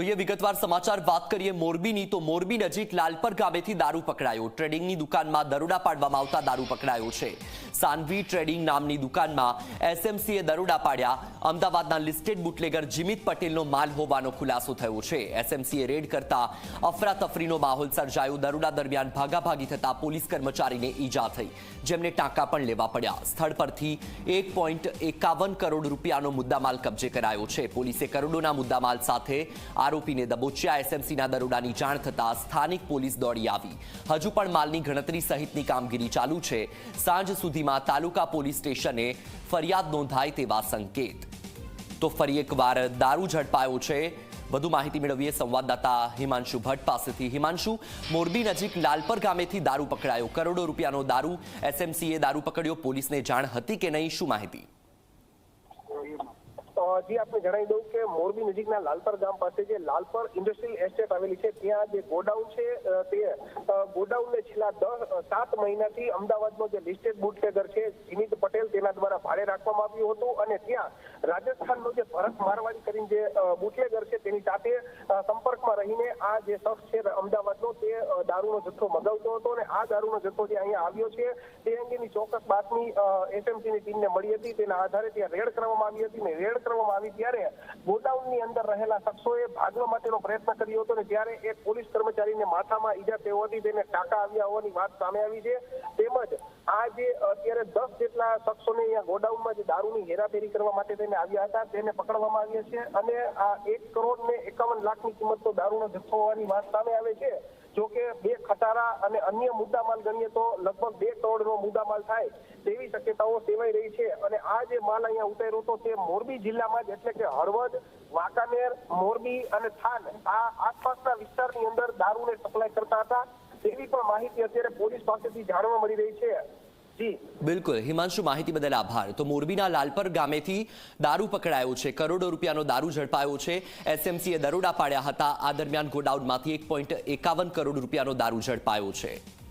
જોઈએ વિગતવાર સમાચાર વાત કરીએ મોરબીની. તો મોરબી નજીક લાલપર ગામેથી દારૂ પકડાયો. ટ્રેડિંગની દુકાનમાં દરોડા પાડવામાં આવતા દારૂ પકડાયો છે. સાનવી ટ્રેડિંગ નામની દુકાનમાં એસએમસીએ દરોડા પાડ્યા. અમદાવાદના લિસ્ટેડ બુટલેગર જીમિત પટેલનો માલ હોવાનો ખુલાસો થયો છે. એસએમસીએ રેડ કરતા અફરાતફરીનો માહોલ સર્જાયો. દરોડા દરમિયાન ભાગાભાગી થતા પોલીસ કર્મચારીને ઈજા થઈ. જેમને ટાંકા પણ લેવા પડ્યા. સ્થળ પરથી એક કરોડ રૂપિયાનો મુદ્દામાલ કબજે કરાયો છે. પોલીસે કરોડોના મુદ્દામાલ સાથે આરોપીને દબોચ્યા એસએમસીના દરોડાની જાણ થતા સ્થાનિક પોલીસ દોડી આવી. હજુ પણ માલની ગણતરી સહિતની કામગીરી ચાલુ છે. સાંજ સુધીમાં તાલુકા પોલીસ સ્ટેશને ફરિયાદ નોંધાય તેવા સંકેત. તો ફરી એકવાર દારૂ ઝડપાયો છે. વધુ માહિતી મેળવીએ સંવાદદાતા હિમાંશુ ભટ્ટ પાસેથી. હિમાંશુ, મોરબી નજીક લાલપર ગામેથી દારૂ પકડાયો. કરોડો રૂપિયાનો દારૂ એસએમસીએ દારૂ પકડ્યો. પોલીસને જાણ હતી કે નહીં? શું માહિતી? જી આપને જણાવી દઉં કે મોરબી નજીકના લાલપર ગામ પાસે જે લાલપર ઇન્ડસ્ટ્રીયલ એસ્ટેટ આવેલી છે, ત્યાં જે ગોડાઉન છે તે ગોડાઉનને છેલ્લા દસ સાત મહિનાથી અમદાવાદનો જે લિસ્ટેડ બુટલેગર છે જીમિત પટેલ તેના દ્વારા ભાડે રાખવામાં આવ્યું હતું અને ત્યાં રાજસ્થાનનો જે ભરત મારવાડી કરીને જે બુટલેગર છે, તેની સાથે સંપર્કમાં રહીને આ જે શખ્સ છે, અમદાવાદનો, તે દારૂનો જથ્થો મગાવતો હતો અને આ દારૂનો જથ્થો જે અહીંયા આવ્યો છે, તે અંગેની ચોક્કસ બાતમી એસએમસીની ટીમને મળી હતી. તેના આધારે ત્યાં રેડ કરવામાં આવી હતી ને રેડ કરવામાં આવી ત્યારે ગોડાઉનની અંદર રહેલા શખ્સોએ ભાગવા માટેનો પ્રયત્ન કર્યો હતો અને ત્યારે એક પોલીસ કર્મચારીને માથામાં ઈજા થયો હતી તેને ટાંકા આવ્યા હોવાની વાત સામે આવી છે. તેમજ આ જે અત્યારે દસ જેટલા શખ્સોને અહીંયા ગોડાઉનમાં જે દારૂની હેરાફેરી કરવા માટે તેને આવ્યા હતા, તેને પકડવામાં આવ્યા છે અને આ એક કરોડ ને એકાવન લાખની કિંમતનો દારૂનો જથ્થો હોવાની વાત સામે આવે છે. જો કે બે ખટારા અને અન્ય મુદ્દામાલ ગણીએ તો લગભગ બે કરોડનો મુદ્દામાલ થાય તેવી શક્યતાઓ સેવાઈ રહી છે અને આ જે માલ અહીંયા ઉતાર્યો હતો તે મોરબી જિલ્લામાં જ એટલે કે હળવદ, વાંકાનેર, મોરબી અને થાન આ આસપાસના વિસ્તારની અંદર દારૂને સપ્લાય કરતા હતા. તેવી પણ માહિતી અત્યારે પોલીસ પાસેથી જાણવા મળી રહી છે. બિલકુલ. હિમાંશુ, માહિતી બદલ આભાર. તો મોરબીના લાલપર ગામેથી દારૂ પકડાયો છે. કરોડો રૂપિયાનો દારૂ ઝડપાયો છે. એસએમસીએ દરોડા પાડ્યા હતા. આ દરમિયાન ગોડાઉનમાંથી એક પોઈન્ટ એકાવન કરોડ રૂપિયાનો દારૂ ઝડપાયો છે.